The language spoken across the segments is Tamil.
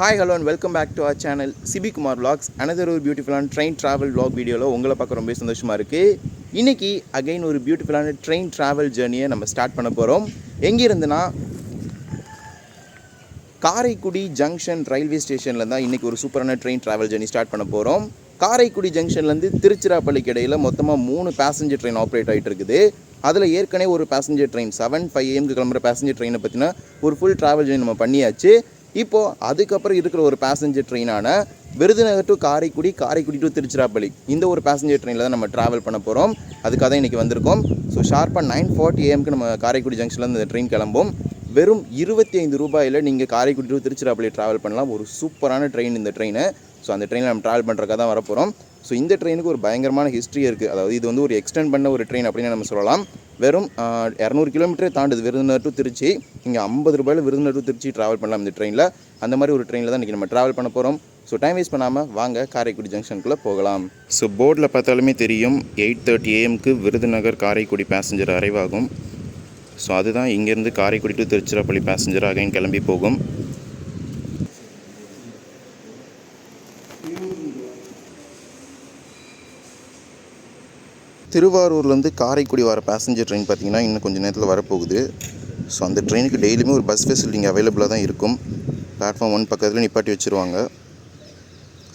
Hi hello and welcome back to our channel Sibikumar Kumar another ஒரு பியூட்டிஃபுல்லான ட்ரெயின் ட்ராவல் vlog வீடியோவில் உங்களை பார்க்க ரொம்ப சந்தோஷமாக இருக்குது இன்றைக்கி அகைன் ஒரு பியூட்டிஃபுல்லான ட்ரெயின் ட்ராவல் ஜேர்னியை நம்ம ஸ்டார்ட் பண்ண போகிறோம் எங்கேருந்துன்னா காரைக்குடி ஜங்ஷன் ரயில்வே ஸ்டேஷனில் தான் இன்றைக்கி ஒரு சூப்பரான ட்ரெயின் ட்ராவல் ஜர்னி ஸ்டார்ட் பண்ண போகிறோம் காரைக்குடி ஜங்ஷன்லேருந்து திருச்சிராப்பள்ளிக்கு இடையில் மொத்தமாக மூணு பேசஞ்சர் ட்ரெயின் ஆப்ரேட் ஆகிட்டு இருக்குது. அதில் ஏற்கனவே ஒரு பேசஞ்சர் ட்ரெயின் செவன் ஃபைவ் ஏஎம்க்கு கிளம்புற பேசஞ்சர் ட்ரெயினை பார்த்தீங்கன்னா ஒரு ஃபுல் ட்ராவல் ஜேர்னி நம்ம பண்ணியாச்சு. இப்போது அதுக்கப்புறம் இருக்கிற ஒரு பேசஞ்சர் ட்ரெயினான விருதுநகர் டு காரைக்குடி காரைக்குடி டு திருச்சிராப்பள்ளி. இந்த ஒரு பேசஞ்சர் ட்ரெயினில் தான் நம்ம ட்ராவல் பண்ண போகிறோம் அதுக்காக தான் இன்றைக்கி வந்திருக்கோம். ஸோ ஷார்ப்பாக நைன் ஃபார்ட்டி ஏஎம்க்கு நம்ம காரைக்குடி ஜங்ஷனில் இந்த ட்ரெயின் கிளம்பும். வெறும் இருபத்தி ஐந்து ரூபாயில் நீங்கள் காரைக்குடி டு திருச்சிராப்பள்ளி ட்ராவல் பண்ணலாம். ஒரு சூப்பரான ட்ரெயின் இந்த ட்ரெயினை ஸோ அந்த ட்ரெயினில் நம்ம ட்ராவல் பண்ணுறதுக்காக தான் வரப்போகிறோம் ஸோ இந்த ட்ரெயினுக்கு ஒரு பயங்கரமான ஹிஸ்ட்ரி இருக்குது அதாவது இது வந்து ஒரு எக்ஸ்டெண்ட் பண்ண ஒரு ட்ரெயின் அப்படின்னு நம்ம சொல்லலாம். வெறும் இரநூறு கிலோமீட்டரே தாண்டுது. விருதுநகர் டு திருச்சி. இங்கே ஐம்பது ரூபாயில் விருதுநகர் டு திருச்சி ட்ராவல் பண்ணலாம் இந்த ட்ரெயினில் அந்த மாதிரி ஒரு ட்ரெயினில் தான் இன்றைக்கி நம்ம ட்ராவல் பண்ண போகிறோம் ஸோ டைம் வேஸ்ட் பண்ணாமல் வாங்க காரைக்குடி ஜங்ஷனுக்குள்ளே போகலாம். ஸோ போர்டில் பார்த்தாலுமே தெரியும் எயிட் தேர்ட்டி ஏஎம்க்கு விருதுநகர் காரைக்குடி பேசஞ்சர் அரைவாகும் ஸோ அதுதான் இங்கேருந்து Karaikudi to Tiruchirappalli passenger again கிளம்பி போகும். திருவாரூர்லேருந்து காரைக்குடி வர பேசஞ்சர் ட்ரெயின் பார்த்தீங்கன்னா இன்னும் கொஞ்சம் நேரத்தில் வரப்போகுது. ஸோ அந்த ட்ரெயினுக்கு டெய்லியுமே ஒரு பஸ் ஃபெசிலிட்டி இங்கே அவைலபிளாக தான் இருக்கும். பிளாட்ஃபார்ம் ஒன் பக்கத்தில் நிப்பாட்டி வச்சுருவாங்க.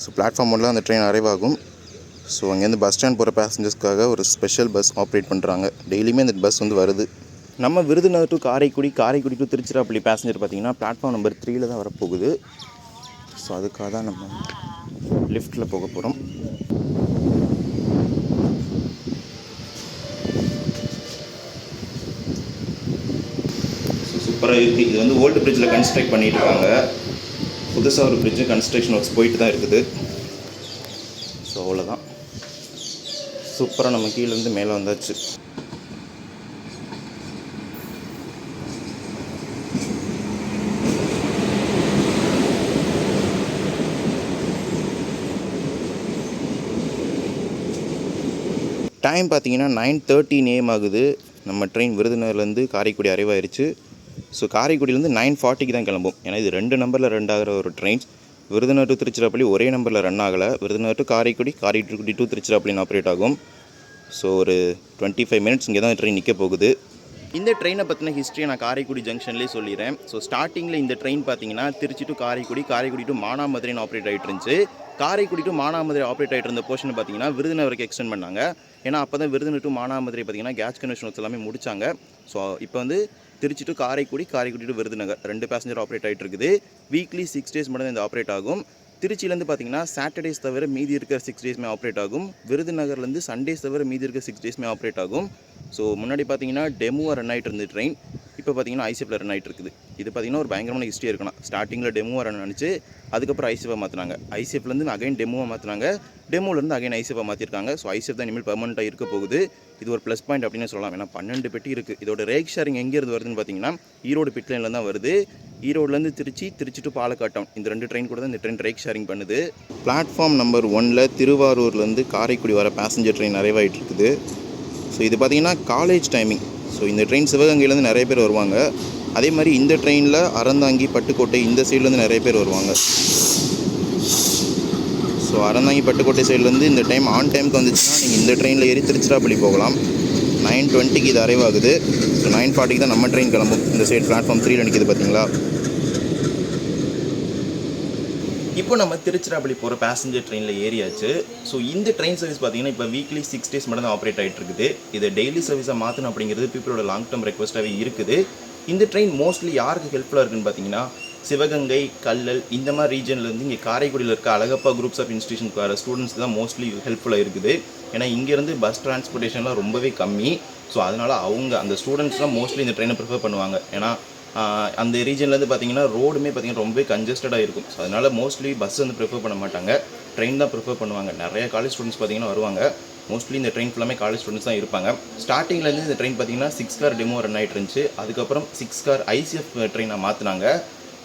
ஸோ பிளாட்ஃபார்ம் ஒன்றில் அந்த ட்ரெயின் அரைவ் ஆகும். ஸோ அங்கேருந்து பஸ் ஸ்டாண்ட் போகிற பேசஞ்சர்ஸ்க்காக ஒரு ஸ்பெஷல் பஸ் ஆப்ரேட் பண்ணுறாங்க டெய்லியுமே அந்த பஸ் வந்து வருது. நம்ம Virudhunagar to Karaikudi Karaikudi to Tiruchirappalli passenger பார்த்தீங்கன்னா பிளாட்ஃபார்ம் நம்பர் த்ரீயில் தான் வரப்போகுது. ஸோ அதுக்காக தான் நம்ம லிஃப்ட்டில் போக போகிறோம் சூப்பராக இருக்குது இது வந்து ஓல்டு பிரிட்ஜில் கன்ஸ்ட்ரக்ட் பண்ணிகிட்டு இருக்காங்க. புதுசாக ஒரு பிரிட்ஜு கன்ஸ்ட்ரக்ஷன் ஒர்க்ஸ் போயிட்டு தான் இருக்குது. ஸோ அவ்வளோதான் சூப்பராக நம்ம கீழேருந்து மேலே வந்தாச்சு. டைம் பார்த்தீங்கன்னா நைன் தேர்ட்டின் ஏஎம் ஆகுது. நம்ம ட்ரெயின் விருதுநகர்லேருந்து காரைக்குடி அறிவாயிருச்சு ஸோ காரைக்குடியிலேருந்து நைன் ஃபார்ட்டிக்கு தான் கிளம்பும். ஏன்னா இது ரெண்டு நம்பரில் ரன் ஆகிற ஒரு ட்ரெயின்ஸ் விருதுநகர் டு திருச்சிராப்பள்ளி ஒரே நம்பரில் ரன் ஆகலை. விருதுநகர் டு காரைக்குடி காரைக்குடி டு திருச்சிராப்பள்ளின்னு ஆப்ரேட் ஆகும். ஸோ ஒரு டுவெண்ட்டி ஃபைவ் மினிட்ஸ் இங்கே தான் ட்ரெயின் நிற்க போகுது. இந்த ட்ரெயினை பற்றின ஹிஸ்ட்ரியை நான் காரைக்குடி ஜங்ஷன்லேயே சொல்லிடுறேன். ஸோ ஸ்டார்டிங்கில் இந்த ட்ரெயின் பார்த்தீங்கன்னா திருச்சி டு காரைக்குடி காரைக்குடி டு மானாமதுரைன்னு ஆப்ரேட் ஆகிட்டு இருந்துச்சு. காரைக்குடி டு மானாமதுரை ஆப்ரேட் ஆகிட்டு இருந்த போர்ஷன் பார்த்தீங்கன்னா விருதுநகருக்கு எக்ஸ்டெண்ட் பண்ணாங்க. ஏன்னா அப்போ தான் விருதுநகர் டு மானாமதுரை பார்த்தீங்கன்னா கேஸ் கனெக்ஷன் ஒர்க்ஸ் எல்லாமே முடிச்சாங்க. ஸோ இப்போ வந்து திருச்சி டு காரைக்குடி காரைக்குடி டு விருதுநகர் ரெண்டு பேசஞ்சர் ஆப்ரேட் ஆகிட்டு இருக்குது. வீக்லி சிக்ஸ் டேஸ் மட்டும் தான் இந்த ஆப்ரேட் ஆகும். திருச்சியிலேருந்து பார்த்தீங்கன்னா சாட்டர்டேஸ் தவிர மீதி இருக்கிற சிக்ஸ் டேஸ்மே ஆப்ரேட் ஆகும். விருதுநகர்லேருந்து சண்டேஸ் தவிர மீதி இருக்கிற சிக்ஸ் டேஸ்மே ஆப்ரேட் ஆகும். ஸோ முன்னாடி பார்த்தீங்கன்னா டெமோவாக ரன் ஆகிட்டு இருந்த ட்ரெயின் இப்போ பார்த்தீங்கன்னா ஐசிஎஃப்ல ரன் ஆகிட்டு இருக்குது. இது பார்த்தீங்கன்னா ஒரு பயங்கரமான ஹிஸ்ட்ரி இருக்கலாம் ஸ்டார்டிங்கில் டெமோ வரணும்னு நினச்சி அதுக்கப்புறம் ஐசிஎஃபாக மாற்றினாங்க ஐசிஎஃப்லேருந்து அகைன் டெமோவாக மாற்றினாங்க டெமோலேருந்து அகைன் ஐசிஎஃபாக மாற்றிருக்காங்க ஸோ ஐசிஎஃப் தான் இனிமேல் பெர்மனெண்ட்டாக இருக்க போகுது. இது ஒரு ப்ளஸ் பாயிண்ட் அப்படின்னு சொல்லலாம். ஏன்னா பன்னெண்டு பெட்டி இருக்குது இதோட ரேக் ஷேரிங் எங்கேருந்து வருதுன்னு பார்த்தீங்கன்னா ஈரோடு பிட்லைனில் தான் வருது. ஈரோடுலேருந்து திருச்சி திருச்சி டு பாலக்காட்டம். இந்த ரெண்டு ட்ரெயின் கூட தான் இந்த ட்ரெயின் ரேக் ஷேரிங் பண்ணுது. பிளாட்ஃபார்ம் நம்பர் ஒனில் திருவாரூர்லேருந்து காரைக்குடி வர பேசஞ்சர் ட்ரெயின் நிறைவாயிட்டு இருக்குது. ஸோ இது பார்த்தீங்கன்னா காலேஜ் டைமிங் ஸோ இந்த ட்ரெயின் சிவகங்கையிலேருந்து நிறைய பேர் வருவாங்க. அதே மாதிரி இந்த ட்ரெயினில் அறந்தாங்கி பட்டுக்கோட்டை இந்த சைட்லேருந்து நிறைய பேர் வருவாங்க. ஸோ அறந்தாங்கி பட்டுக்கோட்டை சைட்லேருந்து இந்த டைம் ஆன் டைமுக்கு வந்துச்சுன்னா நீங்கள் இந்த ட்ரெயினில் ஏறி திருச்சிராப்பள்ளி போகலாம். நைன் டுவெண்ட்டிக்கு இது அரைவாகுது ஸோ நைன் ஃபார்ட்டிக்கு தான் நம்ம ட்ரெயின் கிளம்பும். இந்த சைடு பிளாட்ஃபார்ம் த்ரீல நிற்கிது பார்த்தீங்களா இப்போ நம்ம திருச்சிராப்பள்ளி போகிற பேசஞ்சர் ட்ரெயினில் ஏறியாச்சு. ஸோ இந்த ட்ரெயின் சர்வீஸ் பார்த்தீங்கன்னா இப்போ வீக்லி சிக்ஸ் டேஸ் மட்டும் தான் ஆப்ரேட் ஆகிட்டு இருக்குது. இதை டெய்லி சர்வீஸாக மாற்றணும் அப்படிங்கிறது பீப்புளோட லாங் டேர்ம் ரெக்வஸ்ட்டாகவே இருக்குது. இந்த ட்ரெயின் மோஸ்ட்லி யாருக்கு ஹெல்ப்ஃபுல்லாக இருக்குன்னு பார்த்தீங்கன்னா சிவகங்கை கல்லல் இந்த மாதிரி ரீஜன்லேருந்து இங்கே காரைக்குடியில் இருக்க அழகப்பா குரூப்ஸ் ஆஃப் இன்ஸ்டியூஷனுக்கு வர ஸ்டூடெண்ட்ஸ் தான் மோஸ்ட்லி ஹெல்ப்ஃபுல்லாக இருக்குது. ஏன்னா இங்கேருந்து பஸ் டிரான்ஸ்போர்ட்டேஷன்லாம் ரொம்பவே கம்மி. ஸோ அதனால் அவங்க அந்த ஸ்டூடெண்ட்ஸ்லாம் மோஸ்ட்லி இந்த ட்ரெயினை ப்ரிஃபர் பண்ணுவாங்க. ஏன்னா அந்த ரீஜன்லேருந்து பார்த்தீங்கன்னா ரோடுமே பார்த்தீங்கன்னா ரொம்பவே கன்ஜஸ்டடாக இருக்கும். ஸோ அதனால் மோஸ்ட்லி பஸ் வந்து ப்ரிஃபர் பண்ண மாட்டாங்க. ட்ரெயின் தான் ப்ரிஃபர் பண்ணுவாங்க. நிறைய காலேஜ் ஸ்டூடெண்ட்ஸ் பார்த்தீங்கன்னா வருவாங்க. மோஸ்ட்லி இந்த ட்ரெயின் ஃபுல்லாமே காலேஜ் ஸ்டூடெண்ட்ஸ் தான் இருப்பாங்க. ஸ்டார்டிங்லேருந்து இந்த ட்ரெயின் பார்த்தீங்கன்னா சிக்ஸ் கார் டெமோ ரன் ஆகிட்டு இருந்துச்சு. அதுக்கப்புறம் சிக்ஸ் கார் ஐசிஎஃப் ட்ரெயினை மாற்றினாங்க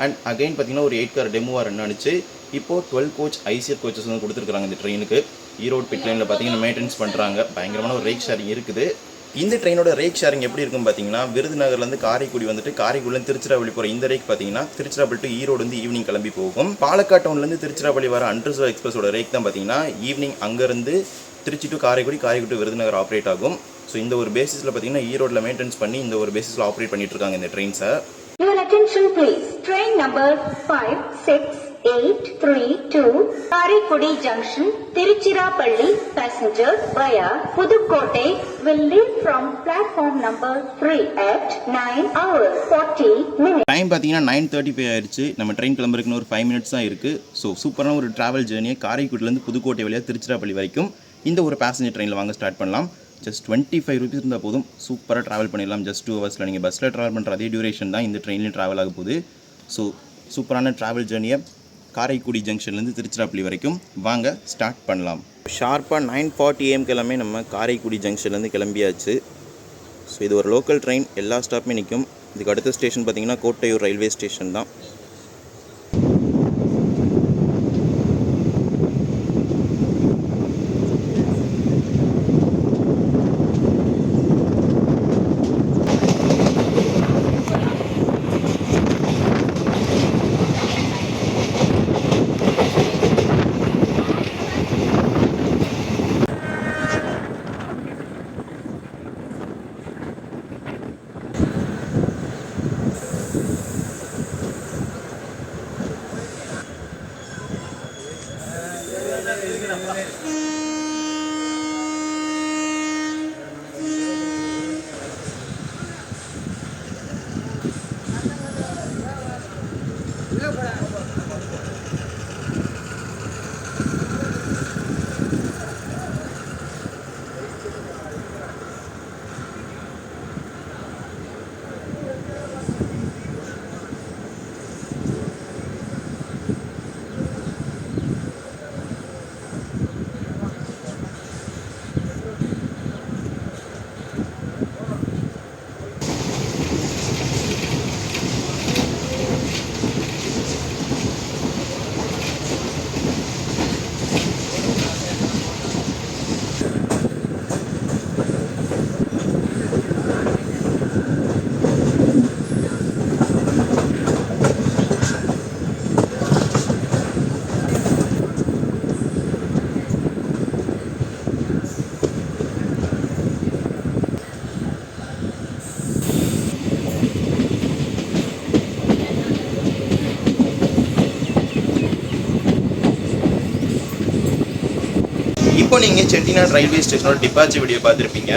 அண்ட் அகைன் பார்த்தீங்கன்னா ஒரு எயிட் கார் டெமோவாக ரன் ஆனிச்சு. இப்போது டுவெல் கோச் ஐசிஎஃப் கோச்சஸ் வந்து கொடுத்துருக்காங்க இந்த ட்ரெயினுக்கு ஈரோடு பிட் லைனில் பார்த்தீங்கன்னா மெயின்டெனன்ஸ் பண்ணுறாங்க பயங்கரமான ஒரு ரேக் ஷேரிங் இருக்குது. இந்த ட்ரெயினோட ரேக் ஷேரிங் எப்படி இருக்கும் பார்த்தீங்கன்னா விருதுநகர்லேருந்து காரைக்குடி வந்துட்டு காரைக்குடிலேருந்து திருச்சிராப்பள்ளி போகிற இந்த ரேக் பார்த்தீங்கன்னா திருச்சிராப்பள்ளி டு ஈரோடு வந்து ஈவினிங் கிளம்பி போகும். பாலக்காட் டவுன்லேருந்து திருச்சிராப்பள்ளி வர அண்டர்சோ எக்ஸ்பிரஸோட ரேக் தான் பார்த்தீங்கன்னா ஈவினிங் அங்கேருந்து திருச்சி டு காரைக்குடி காரைக்குடி விருதுநகர் ஆப்ரேட் ஆகும். ஸோ இந்த ஒரு பேசிஸில் பார்த்தீங்கன்னா ஈரோட்டில் மெயின்டெனன்ஸ் பண்ணி இந்த ஒரு பேசிஸில் ஆப்ரேட் பண்ணிட்டு இருக்காங்க இந்த ட்ரெயின்ஸை Your attention please. Train number 5682 Karikudi Junction, Tiruchirappalli passenger via Pudukkotte will leave from platform number 3 at 9 hours 40 minutes. Time பார்த்தீங்கன்னா நைன் தேர்ட்டி ஃபைவ் ஆயிடுச்சு. நம்ம ட்ரெயின் கிளம்புறதுக்குன்னு ஒரு ஃபைவ் மினிட்ஸ் தான் இருக்குது ஸோ சூப்பரான ஒரு ட்ராவல் ஜேர்னியை காரைக்குடிலேருந்து புதுக்கோட்டை வழியாக திருச்சிராப்பள்ளி வரைக்கும். இந்த ஒரு பேசஞ்சர் ட்ரெயினில் வாங்க ஸ்டார்ட் பண்ணலாம். ஜஸ்ட் டுவெண்ட்டி ஃபைவ் ருபீஸ் இருந்தால் போதும் சூப்பராக ட்ராவல் பண்ணிடலாம். ஜஸ்ட் டூ ஹவர்ஸில் நீங்கள் பஸ்ஸில் ட்ராவல் பண்ணுற அதே டியூரேஷன் தான் இந்த ட்ரெயின்லையும் ட்ராவல் ஆக போகுது. ஸோ சூப்பரான ட்ராவல் ஜேர்னியை காரைக்குடி ஜங்ஷன்லேருந்து திருச்சிராப்பள்ளி வரைக்கும் வாங்க ஸ்டார்ட் பண்ணலாம். ஷார்ப்பாக நைன் ஃபார்ட்டி ஏஎம் கிளம்பி நம்ம காரைக்குடி ஜங்ஷன்லேருந்து கிளம்பியாச்சு. ஸோ இது ஒரு லோக்கல் ட்ரெயின் எல்லா ஸ்டாப்புமே நிற்கும். இதுக்கு அடுத்த ஸ்டேஷன் பார்த்தீங்கன்னா கோட்டையூர் ரயில்வே ஸ்டேஷன் தான். செட்டிநாடு ரயில்வே ஸ்டேஷனோட டிபார்ச்சி வீடியோ பார்த்துருப்பீங்க.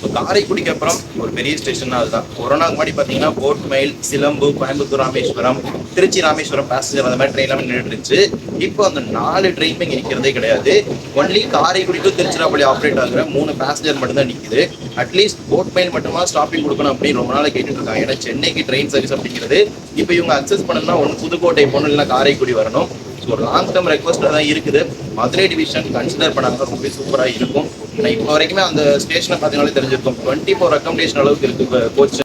ஸோ காரைக்குடிக்கு அப்புறம் ஒரு பெரிய ஸ்டேஷன் அதுதான். கொரோனாக்கு முன்னாடி பார்த்தீங்கன்னா boat mail Silambu Coimbatore Rameswaram Trichy Rameswaram passenger அந்த மாதிரி ட்ரெயின் எல்லாம் நின்றுட்டு இருந்துச்சு. இப்போ அந்த நாலு ட்ரெயின் இங்கே நிற்கிறதே கிடையாது. Only Karaikudi to Tiruchirappalli operate ஆகிற மூணு பேசஞ்சர் மட்டும்தான் நிற்கிது நிற்குது அட்லீஸ்ட் போர்ட் மைல் மட்டுமா ஸ்டாப்பிங் கொடுக்கணும் அப்படின்னு ரொம்ப நாள் கேட்டுட்டு இருக்காங்க. ஏன்னா சென்னைக்கு ட்ரெயின் சர்வீஸ் அப்படிங்கிறது இப்போ இவங்க அக்சஸ் பண்ணணும்னா ஒன்று புதுக்கோட்டை போகணும் இல்லைன்னா காரைக்குடி வரணும். ஒரு லாங் டேர்ம் ரெக்வஸ்டாக தான் இருக்குது. மதுரை டிவிஷன் கன்சிடர் பண்ணாங்க ரொம்ப சூப்பராக இருக்கும். ஏன்னா இப்போ வரைக்குமே அந்த ஸ்டேஷனை பார்த்தீங்கனாலே தெரிஞ்சிருக்கும். டுவெண்ட்டி ஃபோர் அக்கமடேஷன் அளவுக்கு இருக்குது கோச்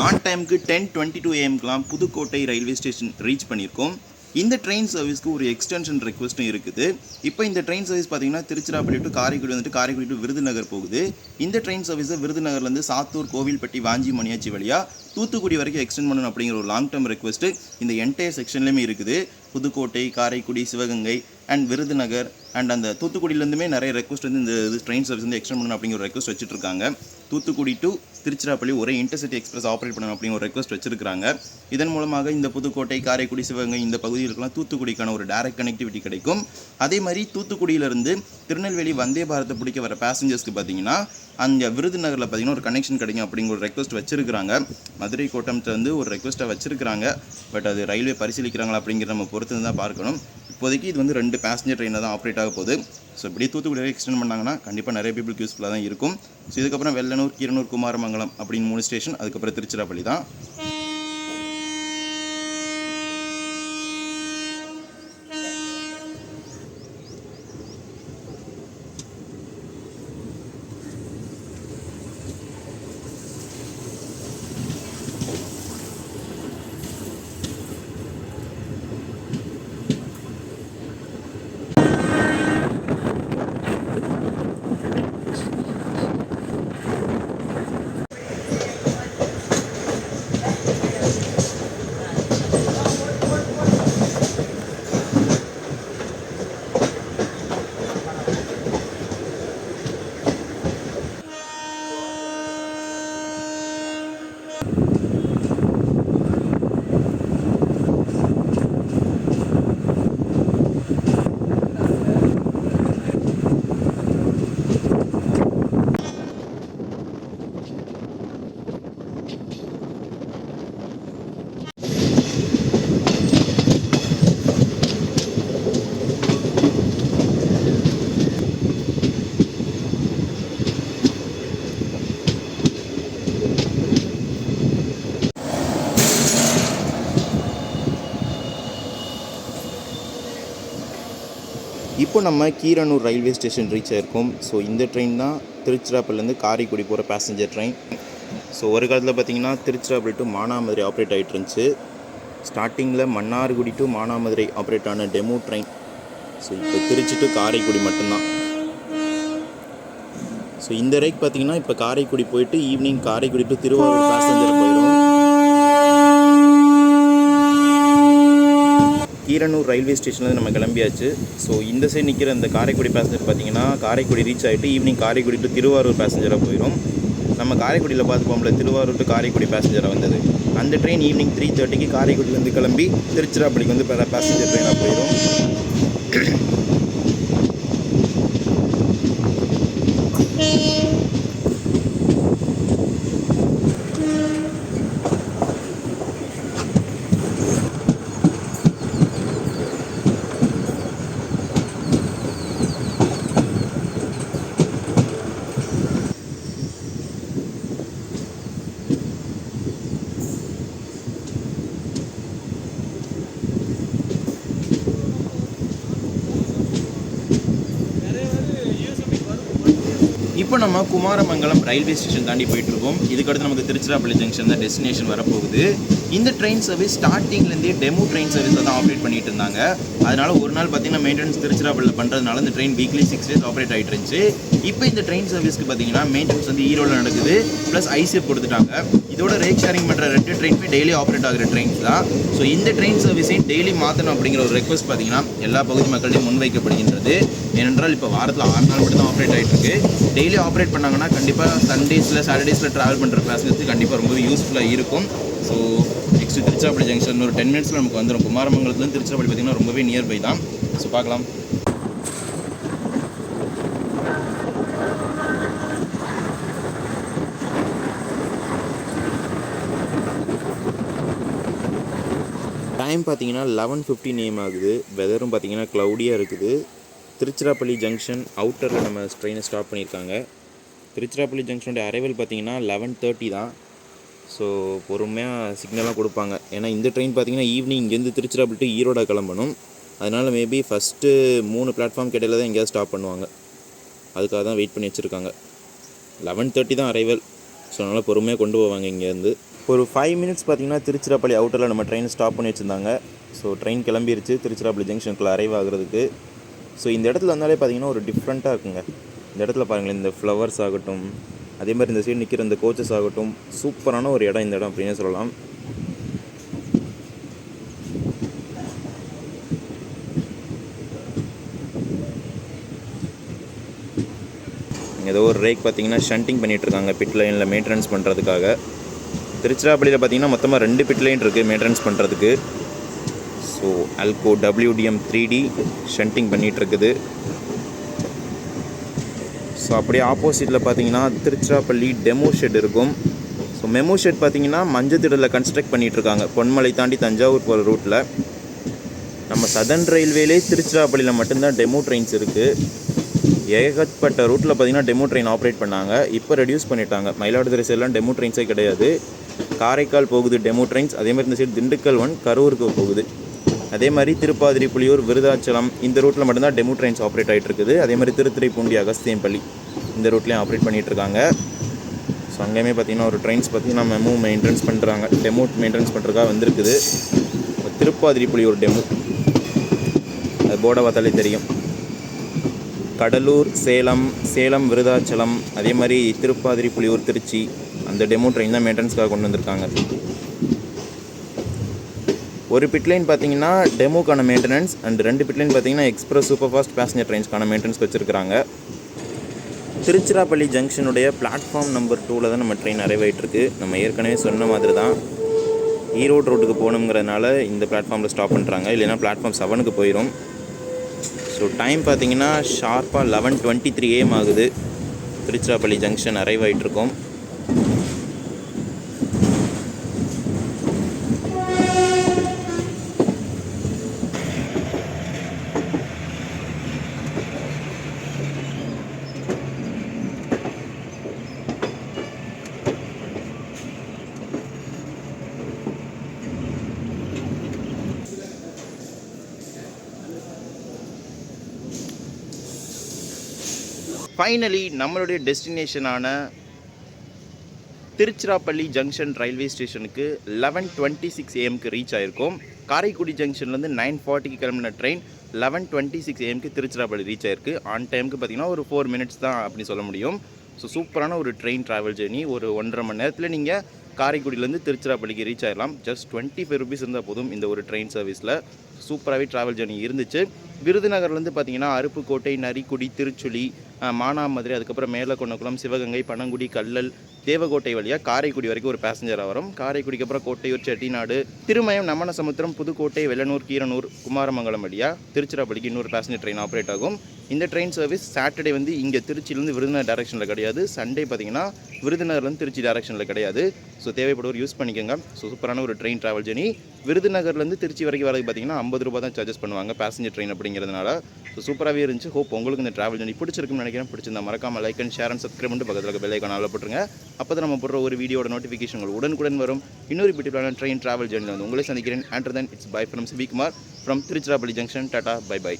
ஆன் டைமுக்கு டென் டுவெண்ட்டி டூ ஏஎம்க்கெலாம் புதுக்கோட்டை ரயில்வே ஸ்டேஷன் ரீச் பண்ணியிருக்கோம். இந்த ட்ரெயின் சர்வீஸ்க்கு ஒரு எக்ஸ்டென்ஷன் ரெக்வஸ்ட்டும் இருக்குது. இப்போ இந்த ட்ரெயின் சர்வீஸ் பார்த்தீங்கன்னா திருச்சிராப்பள்ளி டு காரைக்குடி வந்துட்டு காரைக்குடி டு விருதுநகர் போகுது. இந்த ட்ரெயின் சர்வீஸை விருதுநகர்லேருந்து சாத்தூர் கோவில்பட்டி வாஞ்சி மணியாச்சி வழியாக தூத்துக்குடி வரைக்கும் எக்ஸ்டெண்ட் பண்ணணும் அப்படிங்கிற ஒரு லாங் டேர்ம் ரெக்வஸ்ட்டு இந்த என்டையர் செக்ஷன்லேயுமே இருக்குது. புதுக்கோட்டை காரைக்குடி சிவகங்கை அண்ட் விருதுநகர் அண்ட் அந்த தூத்துக்குடியிலேருந்துமே நிறைய ரெக்வஸ்ட் வந்து இந்த இது ட்ரெயின் சர்வீஸ் வந்து எக்ஸ்டெண்ட் பண்ணணும் அப்படிங்கிற ஒரு ரெக்வஸ்ட் வச்சுட்டுருக்காங்க. தூத்துக்குடி டு திருச்சிராப்பள்ளி ஒரே இன்டர்சிட்டி எக்ஸ்பிரஸ் ஆப்ரேட் பண்ணணும் அப்படிங்கிற ஒரு ரெக்வஸ்ட் வச்சிருக்காங்க இதன் மூலமாக இந்த புதுக்கோட்டை காரைக்குடி சிவகங்கை இந்த பகுதிகளுக்கெல்லாம் தூத்துக்குடிக்கான ஒரு டைரக்ட் கனெக்டிவிட்டி கிடைக்கும். அதே மாதிரி தூத்துக்குடியிலேருந்து திருநெல்வேலி வந்தே பாரத்தை பிடிக்க வர பேசஞ்சர்ஸ்க்கு பார்த்தீங்கன்னா அங்கே விருதுநகரில் பார்த்தீங்கன்னா ஒரு கனெக்ஷன் கிடைக்கும் அப்படிங்கிற ஒரு ரெக்வஸ்ட் வச்சிருக்காங்க மதுரை கோட்டம்கிட்ட வந்து ஒரு ரெக்வஸ்ட்டை வச்சிருக்காங்க பட் அது ரயில்வே பரிசீலிக்கிறாங்களா அப்படிங்கிற நம்ம பொறுத்து தான் பார்க்கணும். இப்போதைக்கு இது வந்து ரெண்டு பேசஞ்சர் ட்ரெயினில் தான் ஆப்ரேட் ஆக போகுது. ஸோ இப்படி தூத்துக்குடி எக்ஸ்டெண்ட் பண்ணாங்கன்னா கண்டிப்பாக நிறைய பீப்புளுக்கு யூஸ்ஃபுல்லாக தான் இருக்கும். ஸோ இதுக்கப்புறம் வெள்ளனூர் கீரனூர் குமாரமங்கலம் அப்படின்னு மூணு ஸ்டேஷன் அதுக்கப்புறம் திருச்சிராப்பள்ளி தான். இப்போ நம்ம கீரனூர் ரயில்வே ஸ்டேஷன் ரீச் ஆயிருக்கோம். ஸோ இந்த ட்ரெயின் தான் திருச்சிராப்பள்ளிலேருந்து காரைக்குடி போகிற பேசஞ்சர் ட்ரெயின் ஸோ ஒரு காலத்தில் பார்த்தீங்கன்னா திருச்சிராப்பள்ளி டு மானாமதுரை ஆப்ரேட் ஆகிட்டு இருந்துச்சு. ஸ்டார்டிங்கில் மன்னார்குடி டு மானாமதுரை ஆப்ரேட் ஆன டெமோ ட்ரெயின் ஸோ இப்போ திருச்சி டு காரைக்குடி மட்டும்தான். ஸோ இந்த ரேக் பார்த்தீங்கன்னா இப்போ காரைக்குடி போயிட்டு evening Karaikudi to Tiruvarur passenger போயிடும் கீரனூர் ரயில்வே ஸ்டேஷன்லேருந்து நம்ம கிளம்பியாச்சு. ஸோ இந்த சைடு நிற்கிற இந்த காரைக்குடி பேசஞ்சர் பார்த்தீங்கன்னா காரைக்குடி ரீச் ஆகிட்டு ஈவினிங் காரைக்குடி டு திருவாரூர் பேசஞ்சராக போயிடும் நம்ம காரைக்குடியில் பார்த்துப்போம்ல திருவாரூர் டு காரைக்குடி பேசஞ்சராக வந்தது. அந்த ட்ரெயின் ஈவினிங் த்ரீ தேர்ட்டிக்கு காரைக்குடியிலேருந்து கிளம்பி திருச்சிராப்பள்ளிக்கு வந்து பேசஞ்சர் ட்ரெயினாக போயிடும் இப்போ நம்ம குமாரமங்கலம் ரயில்வே ஸ்டேஷன் தாண்டி போயிட்டு இருக்கோம் இதுக்கடுத்து நமக்கு திருச்சிராப்பள்ளி ஜங்ஷன் தான் டெஸ்டினேஷன் வரப்போகுது. இந்த ட்ரெயின் சர்வீஸ் ஸ்டார்டிங்லேருந்தே டெமோ ட்ரெயின் சர்வீஸை தான் ஆப்ரேட் பண்ணிட்டு இருந்தாங்க. அதனால ஒரு நாள் பார்த்தீங்கன்னா மெயின்டெனன்ஸ் திருச்சிராப்பள்ளியில் பண்ணுறதுனால இந்த train weekly six days operate ஆகிட்டு இருந்துச்சு. இப்போ இந்த ட்ரெயின் சர்வீஸ்க்கு பார்த்தீங்கன்னா மெயின்டெனன்ஸ் வந்து ஈரோடு நடக்குது. ப்ளஸ் ஐசிஎஃப் கொடுத்துட்டாங்க. இதோட ரேக் ஷேரிங் பண்ணுற ரெண்டு ட்ரெயினுமே டெய்லி ஆப்ரேட் ஆகிற ட்ரெயின்ஸ் தான். ஸோ இந்த ட்ரெயின் சர்வீஸையும் டெய்லி மாற்றணும் அப்படிங்கிற ஒரு ரெக்வஸ்ட் பார்த்தீங்கன்னா எல்லா பகுதி மக்களையும் முன்வைக்கப்படுகின்றது. ஏனென்றால் இப்போ வாரத்தில் ஆறு நாள் மட்டும் தான் ஆப்ரேட் ஆகிட்டு இருக்கு. டெய்லி ஆப்ரேட் பண்ணாங்கன்னா கண்டிப்பாக சண்டேஸில் சாட்டர்டேஸில் ட்ராவல் பண்ணுற பேசஞ்சர்ஸ்க்கு கண்டிப்பாக ரொம்பவே யூஸ்ஃபுல்லாக இருக்கும். ஸோ நெக்ஸ்ட் திருச்சிராப்பள்ளி ஜங்ஷன் ஒரு டென் மினிட்ஸில் நமக்கு வந்துடும் குமாரமங்கலத்துலேருந்து திருச்சிராப்பள்ளி பார்த்திங்கன்னா ரொம்பவே நியர்பை தான். ஸோ பார்க்கலாம். டைம் பார்த்தீங்கன்னா லெவன் ஃபிஃப்டி நேம் ஆகுது. வெதரும் பார்த்தீங்கன்னா க்ளவுடியாக இருக்குது. திருச்சிராப்பள்ளி ஜங்ஷன் அவுட்டரில் நம்ம ட்ரெயினை ஸ்டாப் பண்ணியிருக்காங்க திருச்சிராப்பள்ளி ஜங்ஷனுடைய அரைவல் பார்த்தீங்கன்னா லெவன் தேர்ட்டி தான். ஸோ பொறுமையாக சிக்னலாக கொடுப்பாங்க. ஏன்னா இந்த ட்ரெயின் பார்த்தீங்கன்னா ஈவினிங் இங்கேருந்து திருச்சிராப்பள்ளி டு ஈரோடா கிளம்பணும். அதனால் மேபி ஃபஸ்ட்டு மூணு பிளாட்ஃபார்ம் கிடையில தான் எங்கேயாவது ஸ்டாப் பண்ணுவாங்க. அதுக்காக தான் வெயிட் பண்ணி வச்சுருக்காங்க. லெவன் தேர்ட்டி தான் அரைவல் ஸோ அதனால் பொறுமையாக கொண்டு போவாங்க இங்கேருந்து. ஒரு ஃபைவ் மினிட்ஸ் பார்த்தீங்கன்னா திருச்சிராப்பள்ளி அவுட்டரில் நம்ம ட்ரெயின் ஸ்டாப் பண்ணி வச்சுருந்தாங்க. ஸோ ட்ரெயின் கிளம்பிருச்சு. திருச்சிராப்பள்ளி ஜங்ஷனுக்குள்ள அரைவ் ஆகிறதுக்கு. ஸோ இந்த இடத்துல வந்தாலே பார்த்தீங்கன்னா ஒரு டிஃப்ரெண்ட்டாக இருக்குங்க. இந்த இடத்துல பாருங்களேன் இந்த ஃப்ளவர்ஸ் ஆகட்டும் அதே மாதிரி இந்த சைடு நிற்கிற இந்த கோச்சஸ் ஆகட்டும் சூப்பரான ஒரு இடம் இந்த இடம் அப்படின்னு சொல்லலாம். ஏதோ ஒரு ரேக் பார்த்தீங்கன்னா ஷண்டிங் பண்ணிகிட்ருக்காங்க இருக்காங்க பிட் லைனில் மெயின்டெனன்ஸ் பண்ணுறதுக்காக திருச்சிராப்பள்ளியில் பார்த்தீங்கன்னா மொத்தமாக ரெண்டு பிட் லைன் இருக்குது மெயின்டெனன்ஸ் பண்ணுறதுக்கு so ALCO WDM three D shunting பண்ணிகிட்டு இருக்குது. ஸோ அப்படியே ஆப்போசிட்டில் பார்த்தீங்கன்னா திருச்சிராப்பள்ளி டெமோ ஷெட் இருக்கும். ஸோ மெமோ ஷெட் பார்த்தீங்கன்னா மஞ்சத்திடலில் கன்ஸ்ட்ரக்ட் பண்ணிகிட்ருக்காங்க பொன்மலை தாண்டி தஞ்சாவூர் போகிற ரூட்டில் நம்ம சதர்ன் ரயில்வேலே திருச்சிராப்பள்ளியில் மட்டும்தான் டெமோ ட்ரெயின்ஸ் இருக்குது ஏகப்பட்ட ரூட்டில் பார்த்தீங்கன்னா டெமோ ட்ரெயின் ஆப்ரேட் பண்ணாங்க. இப்போ ரெடியூஸ் பண்ணிட்டாங்க. மயிலாடுதுறை சைட்லாம் டெமோ ட்ரெயின்ஸே கிடையாது. காரைக்கால் போகுது டெமோ ட்ரெயின்ஸ் அதே மாதிரி இந்த சைடு திண்டுக்கல் ஒன் கரூருக்கு போகுது. அதே மாதிரி திருப்பாதிரி புலியூர் விருதாச்சலம் இந்த ரூட்டில் மட்டும்தான் டெமோ ட்ரெயின்ஸ் ஆப்ரேட் ஆகிட்டு இருக்குது. அதே மாதிரி திருத்துறைப்பூண்டி அகஸ்தியம்பள்ளி இந்த ரூட்லேயும் ஆப்ரேட் பண்ணிகிட்டு இருக்காங்க. ஸோ அங்கேயுமே பார்த்தீங்கன்னா ஒரு ட்ரெயின்ஸ் பார்த்தீங்கன்னா மெமோ மெயின்டெனன்ஸ் பண்ணுறாங்க டெமோ மெயின்டெனன்ஸ் பண்ணுறதுக்காக வந்திருக்குது. திருப்பாதிரி புலியூர் டெமோ அது போர்டை பார்த்தாலே தெரியும். கடலூர் சேலம் சேலம் விருதாச்சலம் அதே மாதிரி திருப்பாதிரி புலியூர் திருச்சி அந்த டெமோ ட்ரெயின் தான் மெயின்டெனன்ஸ்க்காக கொண்டு வந்திருக்காங்க. ஒரு பிட்லைன் பார்த்தீங்கன்னா டெமோக்கான மெயின்டெனன்ஸ் அண்ட் ரெண்டு பிட்லைன் பார்த்தீங்கன்னா எக்ஸ்பிரஸ் சூப்பர் ஃபாஸ்ட் பேசஞ்சர் ட்ரெயின்ஸ்க்கான மெயின்டெனன்ஸ் வச்சுருக்காங்க திருச்சிராப்பள்ளி ஜங்ஷனுடைய பிளாட்ஃபார்ம் நம்பர் டூவில் தான் நம்ம ட்ரெயின் அரைவ் நம்ம ஏற்கனவே சொன்ன மாதிரி தான் ஈரோடு ரோட்டுக்கு போகணுங்கிறதுனால இந்த பிளாட்ஃபார்மில் ஸ்டாப் பண்ணுறாங்க இல்லைன்னா பிளாட்ஃபார்ம் செவனுக்கு போயிடும் ஸோ டைம் பார்த்தீங்கன்னா ஷார்ப்பாக லெவன் டுவெண்ட்டி த்ரீ ஏஎம் ஆகுது. திருச்சிராப்பள்ளி ஜங்ஷன் அரைவ் ஆகிட்ருக்கோம் ஃபைனலி நம்மளுடைய டெஸ்டினேஷனான திருச்சிராப்பள்ளி ஜங்ஷன் ரயில்வே ஸ்டேஷனுக்கு லெவன் டுவெண்ட்டி சிக்ஸ் ஏஎம்க்கு ரீச் ஆயிருக்கோம். காரைக்குடி ஜங்ஷன்லேருந்து நைன் ஃபார்ட்டிக்கு கிளம்பின ட்ரெயின் லெவன் டுவெண்ட்டி சிக்ஸ் ஏஎம்க்கு திருச்சிராப்பள்ளி ரீச் ஆயிருக்கு. ஆன் டைமுக்கு பார்த்தீங்கன்னா ஒரு ஃபோர் மினிட்ஸ் தான் அப்படின்னு சொல்ல முடியும். ஸோ சூப்பரான ஒரு ட்ரெயின் ட்ராவல் ஜேர்னி ஒரு ஒன்றரை மணி நேரத்தில் நீங்கள் காரைக்குடியிலேருந்து திருச்சிராப்பள்ளிக்கு ரீச் ஆகிடலாம் ஜஸ்ட் டுவெண்ட்டி ஃபைவ் ருபீஸ் இருந்தால் போதும் இந்த ஒரு ட்ரெயின் சர்வீஸில் சூப்பராகவே ட்ராவல் ஜேர்னி இருந்துச்சு. விருதுநகர்லேருந்து பார்த்தீங்கன்னா அருப்புக்கோட்டை நரிக்குடி திருச்சுழி மானாமதுரை அதுக்கப்புறம் மேலக்கொன்னக்குளம் சிவகங்கை பனங்குடி கல்லல் தேவகோட்டை வழியாக காரைக்குடி வரைக்கும் ஒரு பேசஞ்சராக வரும். காரைக்குடிக்கு அப்புறம் கோட்டையூர் செட்டிநாடு திருமயம் நமனசமுத்திரம் புதுக்கோட்டை வெள்ளனூர் கீரனூர் குமாரமங்கலம் வழியாக திருச்சிராப்பள்ளிக்கு இன்னொரு பேசஞ்சர் ட்ரெயின் ஆப்ரேட் ஆகும். இந்த ட்ரெயின் சர்வீஸ் சாட்டர்டே வந்து இங்கே திருச்சியிலேருந்து விருதுநகர் டேரக்ஷனில் கிடையாது. சண்டே பார்த்தீங்கன்னா விருதுநகர்லேருந்து திருச்சி டேரக்ஷனில் கிடையாது. ஸோ தேவைப்படுவோர் யூஸ் பண்ணிக்கோங்க. ஸோ சூப்பரான ஒரு ட்ரெயின் ட்ராவல் ஜெர்னி விருதுநகர்லேருந்து திருச்சி வரைக்கும் வரது பார்த்தீங்கன்னா ஐம்பது ரூபா தான் சார்ஜஸ் பண்ணுவாங்க பேசஞ்சர் ட்ரெயின் அப்படிங்கிறதுனால. ஸோ சூப்பராகவே இருந்துச்சு. ஹோப் உங்களுக்கு இந்த ட்ராவல் ஜெர்னி பிடிச்சிருக்குன்னு நினைக்கிறேன். பிடிச்சிருந்தா மறக்காமல் like and share and subscribe பண்ணிட்டு பக்கத்தில் இருக்க பெல் போட்டுருங்க. அப்போ தான் நம்ம போடுற ஒரு வீடியோட நோட்டிஃபிகேஷன் உங்களுக்கு உடனுக்குடன் வரும். இன்னொரு பியூட்டிஃபுல்லான ட்ரெயின் ட்ராவல் ஜேர்னியில் வந்து உங்களை சந்திக்கிறேன். Until then it's bye from Sivakumar from Tiruchirappalli junction tata bye bye